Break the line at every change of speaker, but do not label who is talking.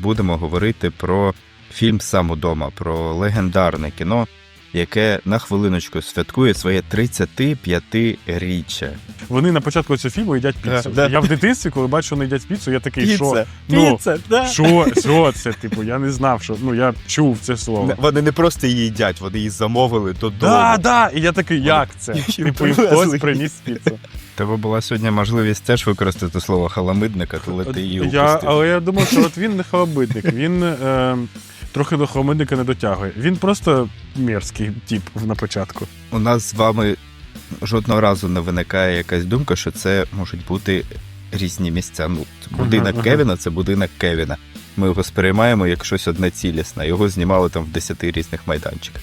будемо говорити про фільм Сам удома, про легендарне кіно, яке на хвилиночку святкує своє 35-річчя.
Вони на початку цього фільму їдять піцу.
Да, да.
Я в дитинстві, коли бачу, вони їдять піцу, я такий, що?
Ну,
Ну,
да.
Що, що це? Типу, я не знав, що ну я чув це слово.
Вони не просто її їдять, вони її замовили додому.
Да, да. І я такий, як це? Типу, їм хтось приніс піцу.
Тебе була сьогодні можливість теж використати слово халамидника, коли ти її
я, але я думав, що от він не халабидник, він е, трохи до холодильника не дотягує. Він просто мерзкий тип на початку.
У нас з вами жодного разу не виникає якась думка, що це можуть бути різні місця. Ну, будинок
Ага, ага.
Кевіна це будинок Кевіна. Ми його сприймаємо як щось одне цілісне. Його знімали там в 10 різних майданчиках.